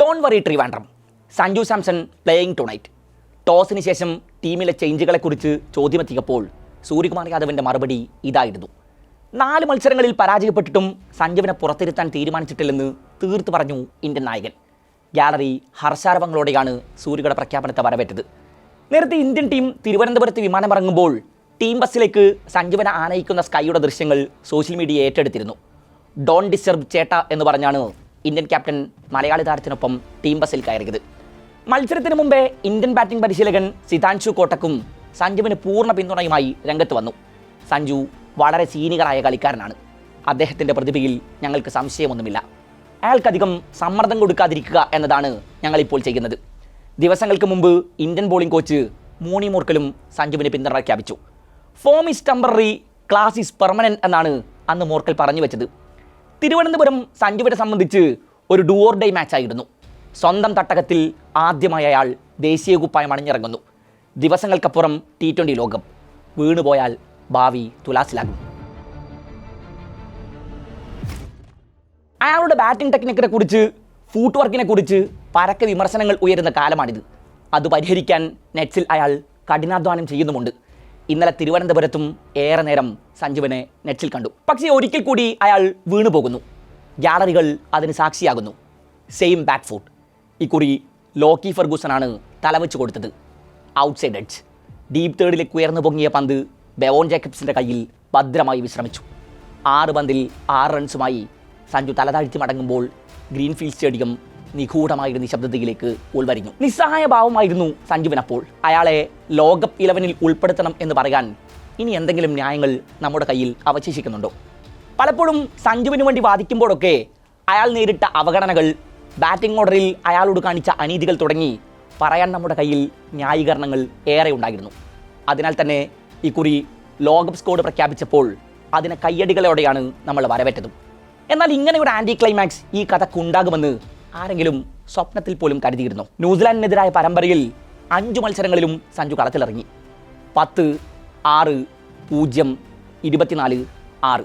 Don't worry Trivandrum Sanju Samson playing two ടോസിന് ശേഷം ടീമിലെ ചേഞ്ചുകളെക്കുറിച്ച് ചോദ്യമെത്തിയപ്പോൾ സൂര്യകുമാർ യാദവിന്റെ മറുപടി ഇതായിരുന്നു. നാല് മത്സരങ്ങളിൽ പരാജയപ്പെട്ടിട്ടും സഞ്ജുവിനെ പുറത്തിരുത്താൻ തീരുമാനിച്ചിട്ടില്ലെന്ന് തീർത്തു പറഞ്ഞു ഇന്ത്യൻ നായകൻ. ഗാലറി ഹർഷാരവങ്ങളോടെയാണ് സൂര്യയുടെ പ്രഖ്യാപനത്തെ വരവേറ്റത്. നേരത്തെ ഇന്ത്യൻ ടീം തിരുവനന്തപുരത്ത് വിമാനമിറങ്ങുമ്പോൾ ടീം ബസ്സിലേക്ക് സഞ്ജുവിനെ ആനയിക്കുന്ന സ്കൈയുടെ ദൃശ്യങ്ങൾ സോഷ്യൽ മീഡിയ ഏറ്റെടുത്തിരുന്നു. ഡോൺ ഡിസ്റ്റർബ് ചേട്ട എന്ന് പറഞ്ഞാണ് ഇന്ത്യൻ ക്യാപ്റ്റൻ മലയാളി താരത്തിനൊപ്പം ടീം ബസ്സിൽ കയറിയത്. മത്സരത്തിന് മുമ്പേ ഇന്ത്യൻ ബാറ്റിംഗ് പരിശീലകൻ സിതാൻഷു കോട്ടക്കും സഞ്ജുവിന് പൂർണ പിന്തുണയുമായി രംഗത്ത് വന്നു. സഞ്ജു വളരെ സീനിയറായ കളിക്കാരനാണ്. അദ്ദേഹത്തിന്റെ പ്രതിഭയിൽ ഞങ്ങൾക്ക് സംശയമൊന്നുമില്ല. അയാൾക്കധികം സമ്മർദ്ദം കൊടുക്കാതിരിക്കുക എന്നതാണ് ഞങ്ങളിപ്പോൾ ചെയ്യുന്നത്. ദിവസങ്ങൾക്ക് മുമ്പ് ഇന്ത്യൻ ബോളിംഗ് കോച്ച് മോണി മോർക്കലും സഞ്ജുവിന് പിന്തുണ പ്രഖ്യാപിച്ചു. Form is temporary class is permanent എന്നാണ് അന്ന് മോർക്കൽ പറഞ്ഞു വെച്ചത്. തിരുവനന്തപുരം സഞ്ജുവിനെ സംബന്ധിച്ച് ഒരു ഡുവോർ ഡേ മാച്ചായിരുന്നു സ്വന്തം തട്ടകത്തിൽ ആദ്യമായി അയാൾ ദേശീയ കുപ്പായം അണിഞ്ഞിറങ്ങുന്നു. ദിവസങ്ങൾക്കപ്പുറം ടി ട്വന്റി ലോകം വീണുപോയാൽ ഭാവി തുലാസിലാകും. അയാളുടെ ബാറ്റിംഗ് ടെക്നിക്കിനെ കുറിച്ച് ഫൂട്ട് വർക്കിനെ കുറിച്ച് പരക്കെ വിമർശനങ്ങൾ ഉയരുന്ന കാലമാണിത്. അത് പരിഹരിക്കാൻ നെറ്റ്സിൽ അയാൾ കഠിനാധ്വാനം ചെയ്യുന്നുമുണ്ട്. ഇന്നലെ തിരുവനന്തപുരത്തും ഏറെ നേരം സഞ്ജുവിനെ നെറ്റിൽ കണ്ടു. പക്ഷേ ഒരിക്കൽ കൂടി അയാൾ വീണു പോകുന്നു. ഗ്യാലറികൾ അതിന് സാക്ഷിയാകുന്നു. സെയിം ബാക്ക് ഫുട്ട് ഇക്കുറി ലോക്കി ഫെർഗൂസനാണ് തലവെച്ച് കൊടുത്തത്. ഔട്ട്സൈഡ് എഡ്ജ് ഡീപ് തേർഡിലേക്ക് ഉയർന്നു പൊങ്ങിയ പന്ത് ബെവോൺ ജേക്കബ്സിന്റെ കയ്യിൽ ഭദ്രമായി വിശ്രമിച്ചു. ആറ് പന്തിൽ ആറ് റൺസുമായി സഞ്ജു തലതാഴ്ത്തി മടങ്ങുമ്പോൾ ഗ്രീൻഫീൽഡ് സ്റ്റേഡിയം നിഗൂഢമായ ശബ്ദത്തിലേക്ക് ഉൾവരിഞ്ഞു. നിസ്സഹായ ഭാവമായിരുന്നു സഞ്ജുവിനപ്പോൾ അയാളെ ലോകകപ്പ് ഇലവനിൽ ഉൾപ്പെടുത്തണം എന്ന് പറയാൻ ഇനി എന്തെങ്കിലും ന്യായങ്ങൾ നമ്മുടെ കയ്യിൽ അവശേഷിക്കുന്നുണ്ടോ? പലപ്പോഴും സഞ്ജുവിന് വേണ്ടി വാദിക്കുമ്പോഴൊക്കെ അയാൾ നേരിട്ട അവഗണനകൾ ബാറ്റിംഗ് ഓർഡറിൽ അയാളോട് കാണിച്ച അനീതികൾ തുടങ്ങി പറയാൻ നമ്മുടെ കയ്യിൽ ന്യായീകരണങ്ങൾ ഏറെ ഉണ്ടായിരുന്നു. അതിനാൽ തന്നെ ഇക്കുറി ലോകകപ്പ് സ്കോഡ് പ്രഖ്യാപിച്ചപ്പോൾ അതിനെ കയ്യടികളോടെയാണ് നമ്മൾ വരവേറ്റതും. എന്നാൽ ഇങ്ങനെ ഒരു ആന്റി ക്ലൈമാക്സ് ഈ കഥക്കുണ്ടാകുമെന്ന് ആരെങ്കിലും സ്വപ്നത്തിൽ പോലും കരുതിയിരുന്നു? ന്യൂസിലാൻഡിനെതിരായ പരമ്പരയിൽ അഞ്ചു മത്സരങ്ങളിലും സഞ്ജു കളത്തിലിറങ്ങി. പത്ത് ആറ് പൂജ്യം ഇരുപത്തിനാല് ആറ്.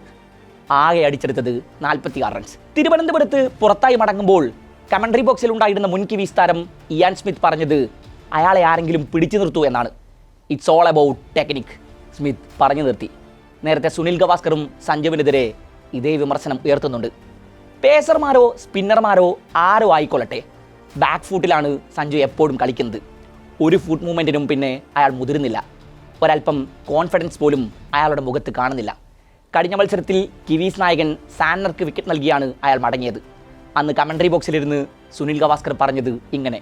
ആകെ അടിച്ചെടുത്തത് നാൽപ്പത്തി ആറ് റൺസ് തിരുവനന്തപുരത്ത് പുറത്തായി മടങ്ങുമ്പോൾ കമൻട്രി ബോക്സിൽ ഉണ്ടായിരുന്ന മുൻ കിവീസ് താരം ഇയാൻ സ്മിത്ത് പറഞ്ഞത് അയാളെ ആരെങ്കിലും പിടിച്ചു നിർത്തൂ എന്നാണ്. It's all about technique Smith പറഞ്ഞു നിർത്തി. നേരത്തെ സുനിൽ ഗവാസ്കറും സഞ്ജുവിനെതിരെ ഇതേ വിമർശനം ഉയർത്തുന്നുണ്ട്. പേസർമാരോ സ്പിന്നർമാരോ ആരോ ആയിക്കൊള്ളട്ടെ. ബാക്ക് ഫൂട്ടിലാണ് സഞ്ജു എപ്പോഴും കളിക്കുന്നത്. ഒരു ഫുട്ട് മൂവ്മെന്റിനും പിന്നെ അയാൾ മുതിരുന്നില്ല. ഒരല്പം കോൺഫിഡൻസ് പോലും അയാളുടെ മുഖത്ത് കാണുന്നില്ല. കഴിഞ്ഞ മത്സരത്തിൽ കിവീസ് നായകൻ സാനർക്ക് വിക്കറ്റ് നൽകിയാണ് അയാൾ മടങ്ങിയത്. അന്ന് കമൻട്രി ബോക്സിലിരുന്ന് സുനിൽ ഗവാസ്കർ പറഞ്ഞത് ഇങ്ങനെ.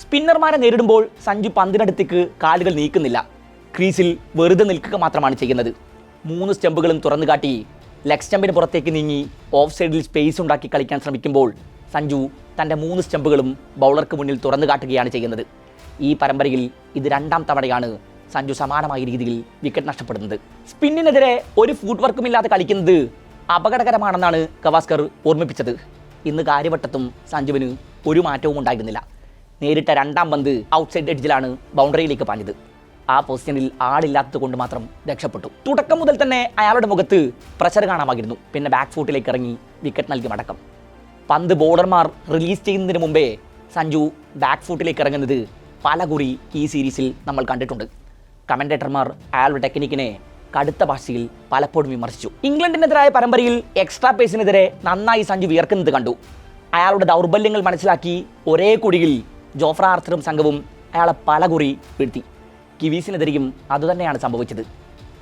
സ്പിന്നർമാരെ നേരിടുമ്പോൾ സഞ്ജു പന്തിനടുത്തേക്ക് കാലുകൾ നീക്കുന്നില്ല. ക്രീസിൽ വെറുതെ നിൽക്കുക മാത്രമാണ് ചെയ്യുന്നത്. മൂന്ന് സ്റ്റെമ്പുകളും തുറന്നു കാട്ടി ലെഗ് സ്റ്റമ്പിന് പുറത്തേക്ക് നീങ്ങി ഓഫ് സൈഡിൽ സ്പേസ് ഉണ്ടാക്കി കളിക്കാൻ ശ്രമിക്കുമ്പോൾ സഞ്ജു തന്റെ മൂന്ന് സ്റ്റമ്പുകളും ബൗളർക്ക് മുന്നിൽ തുറന്നു കാട്ടുകയാണ് ചെയ്യുന്നത്. ഈ പരമ്പരയിൽ ഇത് രണ്ടാം തവണയാണ് സഞ്ജു സമാനമായ രീതിയിൽ വിക്കറ്റ് നഷ്ടപ്പെടുന്നത്. സ്പിന്നിനെതിരെ ഒരു ഫുട് വർക്കും ഇല്ലാതെ കളിക്കുന്നത് അപകടകരമാണെന്നാണ് ഗവാസ്കർ ഓർമ്മിപ്പിച്ചത്. ഇന്ന് കാര്യവട്ടത്തും സഞ്ജുവിന് ഒരു മാറ്റവും ഉണ്ടായിരുന്നില്ല. നേരിട്ട രണ്ടാം പന്ത് ഔട്ട്സൈഡ് എഡ്ജിലാണ് ബൗണ്ടറിയിലേക്ക് പാഞ്ഞത്. ആ പൊസിഷനിൽ ആളില്ലാത്തത് കൊണ്ട് മാത്രം രക്ഷപ്പെട്ടു. തുടക്കം മുതൽ തന്നെ അയാളുടെ മുഖത്ത് പ്രഷർ കാണാമായിരുന്നു. പിന്നെ ബാക്ക് ഫൂട്ടിലേക്ക് ഇറങ്ങി വിക്കറ്റ് നൽകി മടക്കം. പന്ത് ബോളർമാർ റിലീസ് ചെയ്യുന്നതിന് മുമ്പേ സഞ്ജു ബാക്ക് ഫൂട്ടിലേക്ക് ഇറങ്ങുന്നത് പല കുറി ഈ സീരീസിൽ നമ്മൾ കണ്ടിട്ടുണ്ട്. കമന്റേറ്റർമാർ അയാളുടെ ടെക്നിക്കിനെ കടുത്ത ഭാഷയിൽ പലപ്പോഴും വിമർശിച്ചു. ഇംഗ്ലണ്ടിനെതിരായ പരമ്പരയിൽ എക്സ്ട്രാ പേസിനെതിരെ നന്നായി സഞ്ജു വിയർക്കുന്നത് കണ്ടു. അയാളുടെ ദൗർബല്യങ്ങൾ മനസ്സിലാക്കി ഒരേ കുടിയിൽ ജോഫ്ര ആർച്ചറും സംഘവും അയാളെ പല കുറി വീഴ്ത്തി. കിവീസിനെതിരെയും അതുതന്നെയാണ് സംഭവിച്ചത്.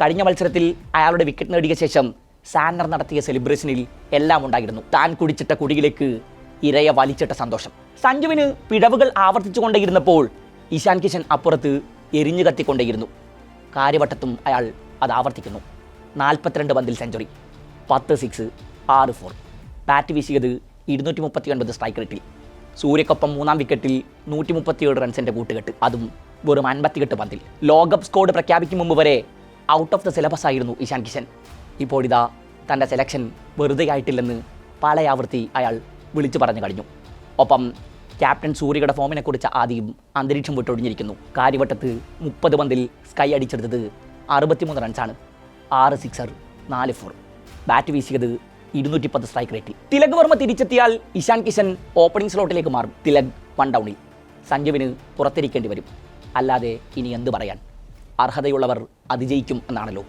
കഴിഞ്ഞ മത്സരത്തിൽ അയാളുടെ വിക്കറ്റ് നേടിയ ശേഷം സാനർ നടത്തിയ സെലിബ്രേഷനിൽ എല്ലാം ഉണ്ടായിരുന്നു. താൻ കുടിച്ചിട്ട കുടിയിലേക്ക് ഇരയെ വലിച്ചിട്ട സന്തോഷം. സഞ്ജുവിന് പിഴവുകൾ ആവർത്തിച്ചുകൊണ്ടേയിരുന്നപ്പോൾ ഇഷാൻ കിഷൻ അപ്പുറത്ത് എരിഞ്ഞു കത്തിക്കൊണ്ടേയിരുന്നു. കാര്യവട്ടത്തും അയാൾ അത് ആവർത്തിക്കുന്നു. നാൽപ്പത്തിരണ്ട് പന്തിൽ സെഞ്ചുറി പത്ത് സിക്സ് ആറ് ഫോർ ബാറ്റ് വീശിയത് ഇരുന്നൂറ്റി മുപ്പത്തി ഒൻപത് സ്ട്രൈക്ക് റേറ്റിൽ സൂര്യക്കൊപ്പം മൂന്നാം വിക്കറ്റിൽ നൂറ്റി മുപ്പത്തിയേഴ് റൺസിന്റെ കൂട്ടുകെട്ട്. അതും വെറും അൻപത്തിയെട്ട് പന്തിൽ. ലോകകപ്പ് സ്കോഡ് പ്രഖ്യാപിക്കും മുമ്പ് വരെ ഔട്ട് ഓഫ് ദ സിലബസ് ആയിരുന്നു ഇഷാൻ കിഷൻ. ഇപ്പോഴിതാ തന്റെ സെലക്ഷൻ വെറുതെ ആയിട്ടില്ലെന്ന് പലയാവൃത്തി അയാൾ വിളിച്ചു പറഞ്ഞു കഴിഞ്ഞു. ഒപ്പം ക്യാപ്റ്റൻ സൂര്യയുടെ ഫോമിനെക്കുറിച്ച് ആദ്യം അന്തരീക്ഷം വിട്ടൊഴിഞ്ഞിരിക്കുന്നു കാര്യവട്ടത്ത് മുപ്പത് പന്തിൽ സ്കൈ അടിച്ചെടുത്തത് അറുപത്തിമൂന്ന് റൺസാണ് ആറ് സിക്സർ നാല് ഫോർ ബാറ്റ് വീശിയത് ഇരുന്നൂറ്റി പത്ത് സ്ട്രൈക്ക് റേറ്റിൽ തിലക് വർമ്മ തിരിച്ചെത്തിയാൽ ഇഷാൻ കിഷൻ ഓപ്പണിംഗ് സ്ലോട്ടിലേക്ക് മാറും. തിലക് വൺ ഡൗണിൽ സഞ്ജുവിന് പുറത്തിരിക്കേണ്ടി വരും. അല്ലാതെ ഇനി എന്ത് പറയാൻ? അർഹതയുള്ളവർ അതിജയിക്കും എന്നാണല്ലോ.